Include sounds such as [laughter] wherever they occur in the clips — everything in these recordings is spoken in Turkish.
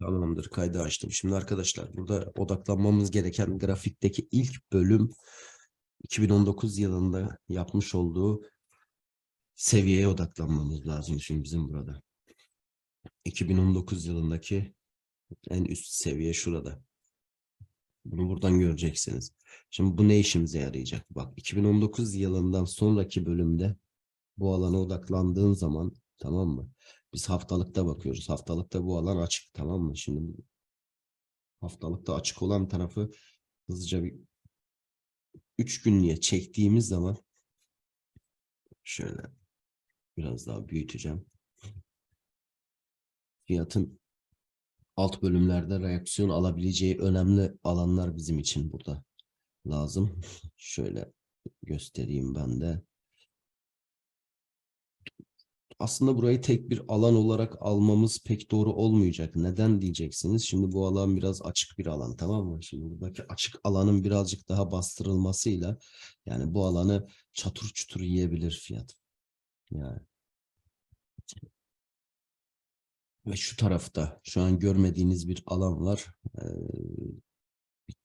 Tamamdır kaydı açtım. Şimdi arkadaşlar burada odaklanmamız gereken grafikteki ilk bölüm 2019 yılında yapmış olduğu seviyeye odaklanmamız lazım şimdi bizim burada. 2019 yılındaki en üst seviye şurada. Bunu buradan göreceksiniz. Şimdi bu ne işimize yarayacak? Bak 2019 yılından sonraki bölümde bu alana odaklandığın zaman tamam mı? Biz haftalıkta bakıyoruz. Haftalıkta bu alan açık tamam mı? Şimdi haftalıkta açık olan tarafı hızlıca bir 3 günlüğe çektiğimiz zaman şöyle biraz daha büyüteceğim. Fiyatın alt bölümlerde reaksiyon alabileceği önemli alanlar bizim için burada lazım. Şöyle göstereyim ben de. Aslında burayı tek bir alan olarak almamız pek doğru olmayacak. Neden diyeceksiniz? Şimdi bu alan biraz açık bir alan tamam mı? Şimdi buradaki açık alanın birazcık daha bastırılmasıyla yani bu alanı çatır çutur yiyebilir fiyat. Yani. Ve şu tarafta şu an görmediğiniz bir alan var. Ee,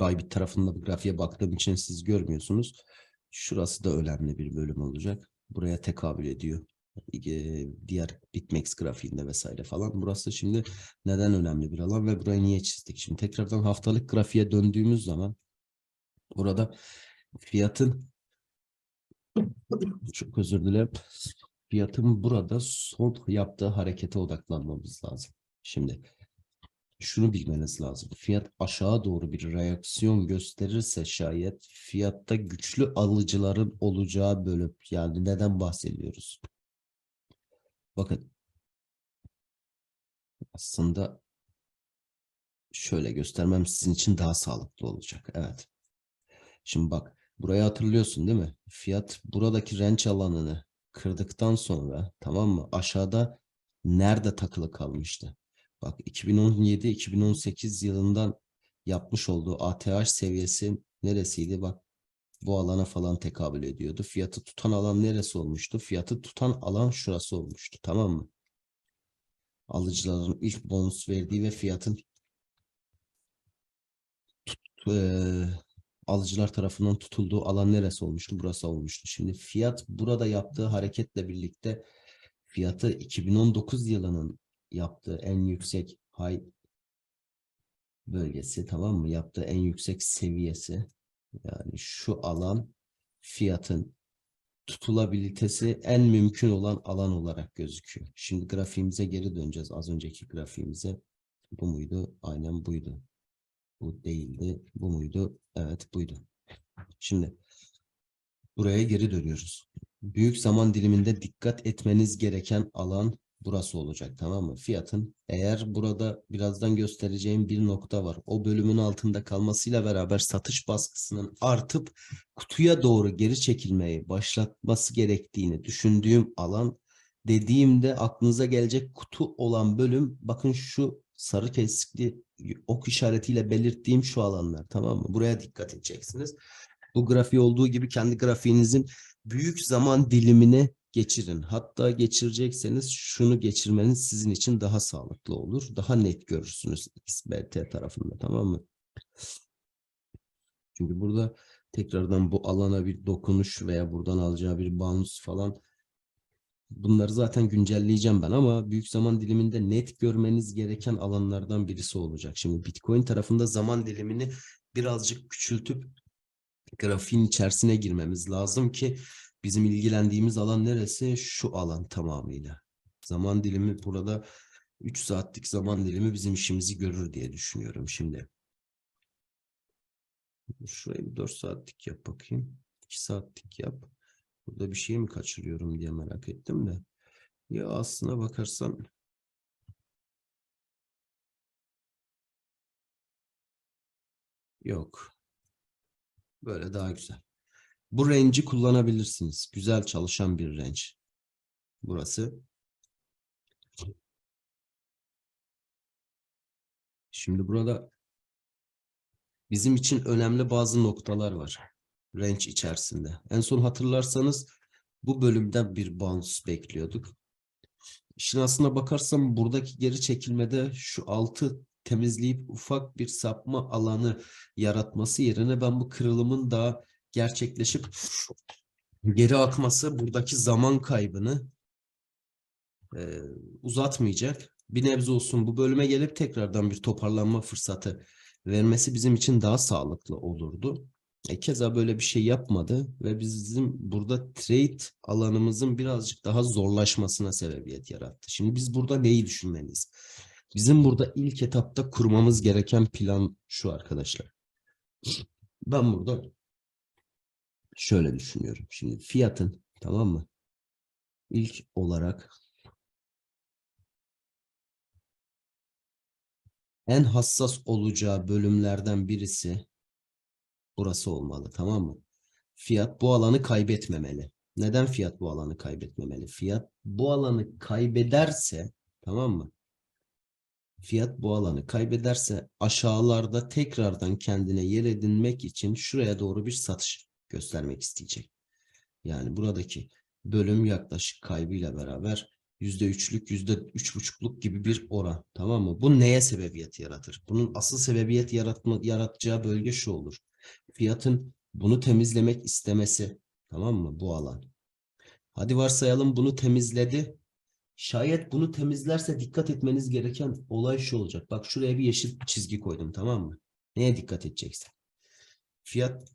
Bybit tarafında bu grafiğe baktığım için siz görmüyorsunuz. Şurası da önemli bir bölüm olacak. Buraya tekabül ediyor. Diğer Bitmex grafiğinde vesaire falan. Burası şimdi neden önemli bir alan ve burayı niye çizdik? Şimdi tekrardan haftalık grafiğe döndüğümüz zaman burada fiyatın [coughs] çok özür dilerim. Fiyatın burada son yaptığı harekete odaklanmamız lazım. Şimdi şunu bilmeniz lazım. Fiyat aşağı doğru bir reaksiyon gösterirse şayet fiyatta güçlü alıcıların olacağı bölüm. Yani neden bahsediyoruz? Bakın. Aslında şöyle göstermem sizin için daha sağlıklı olacak. Evet. Şimdi bak burayı hatırlıyorsun değil mi? Fiyat buradaki renç alanını kırdıktan sonra tamam mı? Aşağıda nerede takılı kalmıştı? Bak 2017-2018 yılından yapmış olduğu ATH seviyesi neresiydi? Bak bu alana falan tekabül ediyordu. Fiyatı tutan alan neresi olmuştu? Fiyatı tutan alan şurası olmuştu. Tamam mı? Alıcıların ilk bonus verdiği ve fiyatın tut- eee, alıcılar tarafından tutulduğu alan neresi olmuştu? Burası olmuştu. Şimdi fiyat burada yaptığı hareketle birlikte fiyatı 2019 yılının yaptığı en yüksek high bölgesi tamam mı? Yaptığı en yüksek seviyesi yani şu alan fiyatın tutulabilitesi en mümkün olan alan olarak gözüküyor. Şimdi grafiğimize geri döneceğiz. Az önceki grafiğimize bu muydu? Aynen buydu. Bu değildi. Bu muydu? Evet buydu. Şimdi buraya geri dönüyoruz. Büyük zaman diliminde dikkat etmeniz gereken alan burası olacak tamam mı? Fiyatın eğer burada birazdan göstereceğim bir nokta var. O bölümün altında kalmasıyla beraber satış baskısının artıp kutuya doğru geri çekilmeyi başlatması gerektiğini düşündüğüm alan dediğimde aklınıza gelecek kutu olan bölüm bakın şu sarı kesikli ok işaretiyle belirttiğim şu alanlar tamam mı? Buraya dikkat edeceksiniz. Bu grafiği olduğu gibi kendi grafiğinizin büyük zaman dilimini geçirin. Hatta geçirecekseniz şunu geçirmeniz sizin için daha sağlıklı olur. Daha net görürsünüz XBT tarafında tamam mı? Çünkü burada tekrardan bu alana bir dokunuş veya buradan alacağı bir bounce falan bunları zaten güncelleyeceğim ben ama büyük zaman diliminde net görmeniz gereken alanlardan birisi olacak. Şimdi Bitcoin tarafında zaman dilimini birazcık küçültüp grafiğin içerisine girmemiz lazım ki bizim ilgilendiğimiz alan neresi? Şu alan tamamıyla. Zaman dilimi burada 3 saatlik zaman dilimi bizim işimizi görür diye düşünüyorum şimdi. Şurayı bir 4 saatlik yap bakayım. 2 saatlik yap. Burada bir şey mi kaçırıyorum diye merak ettim de. Ya aslına bakarsan yok. Böyle daha güzel. Bu range'i kullanabilirsiniz. Güzel çalışan bir range. Burası. Şimdi burada bizim için önemli bazı noktalar var. Range içerisinde. En son hatırlarsanız bu bölümden bir bounce bekliyorduk. İşin aslına bakarsam buradaki geri çekilmede şu altı temizleyip ufak bir sapma alanı yaratması yerine ben bu kırılımın daha gerçekleşip geri akması buradaki zaman kaybını e, uzatmayacak. Bir nebze olsun bu bölüme gelip tekrardan bir toparlanma fırsatı vermesi bizim için daha sağlıklı olurdu. E, keza böyle bir şey yapmadı ve bizim burada trade alanımızın birazcık daha zorlaşmasına sebebiyet yarattı. Şimdi biz burada neyi düşünmeliyiz? Bizim burada ilk etapta kurmamız gereken plan şu arkadaşlar. Ben burada şöyle düşünüyorum. Şimdi fiyatın tamam mı? İlk olarak en hassas olacağı bölümlerden birisi burası olmalı tamam mı? Fiyat bu alanı kaybetmemeli. Neden fiyat bu alanı kaybetmemeli? Fiyat bu alanı kaybederse tamam mı? Fiyat bu alanı kaybederse aşağılarda tekrardan kendine yer edinmek için şuraya doğru bir satış göstermek isteyecek. Yani buradaki bölüm yaklaşık kaybıyla beraber %3'lük, %3,5'luk gibi bir oran. Tamam mı? Bu neye sebebiyet yaratır? Bunun asıl sebebiyet yaratma, yaratacağı bölge şu olur. Fiyatın bunu temizlemek istemesi. Tamam mı? Bu alan. Hadi varsayalım bunu temizledi. Şayet bunu temizlerse dikkat etmeniz gereken olay şu olacak. Bak şuraya bir yeşil çizgi koydum tamam mı? Neye dikkat edeceksin? Fiyat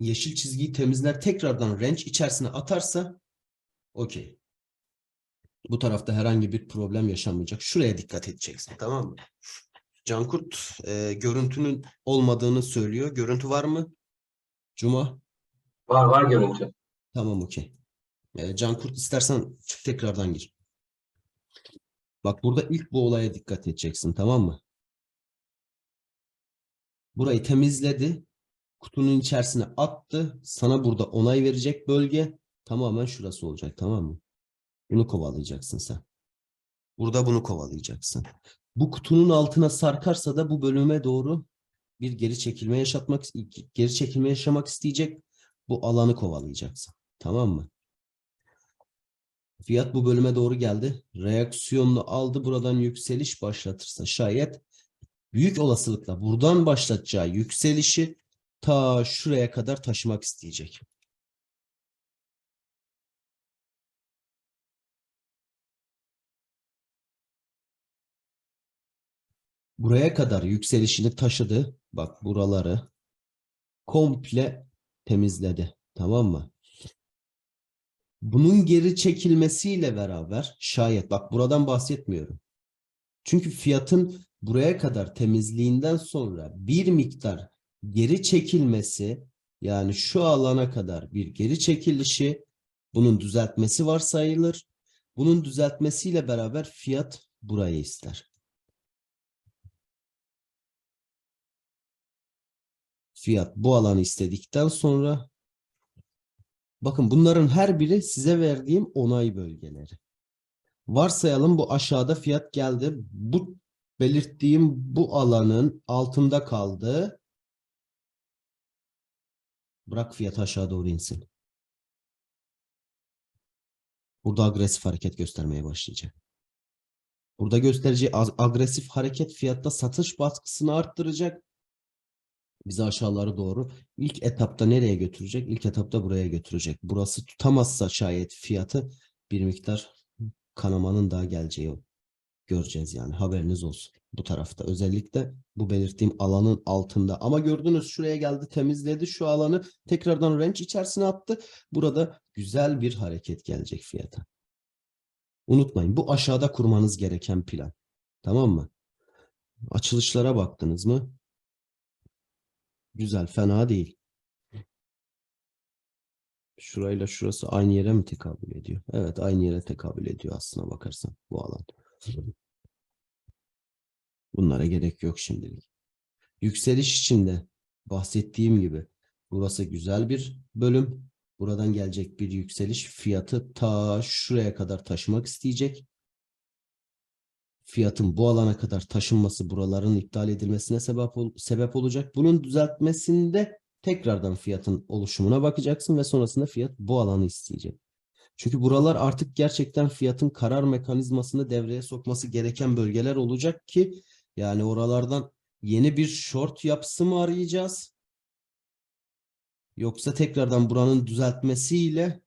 yeşil çizgiyi temizler tekrardan range içerisine atarsa okey. Bu tarafta herhangi bir problem yaşanmayacak. Şuraya dikkat edeceksin tamam mı? Cankurt e, görüntünün olmadığını söylüyor. Görüntü var mı? Cuma? Var var görüntü. Tamam okey. E, Cankurt istersen çık tekrardan gir. Bak burada ilk bu olaya dikkat edeceksin tamam mı? Burayı temizledi. Kutunun içerisine attı. Sana burada onay verecek bölge tamamen şurası olacak tamam mı? Bunu kovalayacaksın sen. Burada bunu kovalayacaksın. Bu kutunun altına sarkarsa da bu bölüme doğru bir geri çekilme yaşatmak geri çekilme yaşamak isteyecek. Bu alanı kovalayacaksın. Tamam mı? Fiyat bu bölüme doğru geldi. Reaksiyonunu aldı. Buradan yükseliş başlatırsa şayet büyük olasılıkla buradan başlatacağı yükselişi ta şuraya kadar taşımak isteyecek. Buraya kadar yükselişini taşıdı. Bak buraları komple temizledi. Tamam mı? Bunun geri çekilmesiyle beraber şayet bak buradan bahsetmiyorum. Çünkü fiyatın buraya kadar temizliğinden sonra bir miktar geri çekilmesi yani şu alana kadar bir geri çekilişi bunun düzeltmesi varsayılır. Bunun düzeltmesiyle beraber fiyat burayı ister. Fiyat bu alanı istedikten sonra bakın bunların her biri size verdiğim onay bölgeleri. Varsayalım bu aşağıda fiyat geldi. Bu belirttiğim bu alanın altında kaldı. Bırak fiyat aşağı doğru insin. Burada agresif hareket göstermeye başlayacak. Burada göstereceği ag- agresif hareket fiyatta satış baskısını arttıracak. Bizi aşağılara doğru ilk etapta nereye götürecek? İlk etapta buraya götürecek. Burası tutamazsa şayet fiyatı bir miktar kanamanın daha geleceği göreceğiz yani haberiniz olsun bu tarafta. Özellikle bu belirttiğim alanın altında. Ama gördünüz şuraya geldi temizledi şu alanı tekrardan range içerisine attı. Burada güzel bir hareket gelecek fiyata. Unutmayın bu aşağıda kurmanız gereken plan. Tamam mı? Açılışlara baktınız mı? Güzel fena değil. Şurayla şurası aynı yere mi tekabül ediyor? Evet aynı yere tekabül ediyor aslına bakarsan bu alan Bunlara gerek yok şimdilik. Yükseliş için de bahsettiğim gibi burası güzel bir bölüm. Buradan gelecek bir yükseliş fiyatı ta şuraya kadar taşımak isteyecek. Fiyatın bu alana kadar taşınması buraların iptal edilmesine sebep, ol- sebep olacak. Bunun düzeltmesinde tekrardan fiyatın oluşumuna bakacaksın ve sonrasında fiyat bu alanı isteyecek. Çünkü buralar artık gerçekten fiyatın karar mekanizmasını devreye sokması gereken bölgeler olacak ki yani oralardan yeni bir short yapısı mı arayacağız? Yoksa tekrardan buranın düzeltmesiyle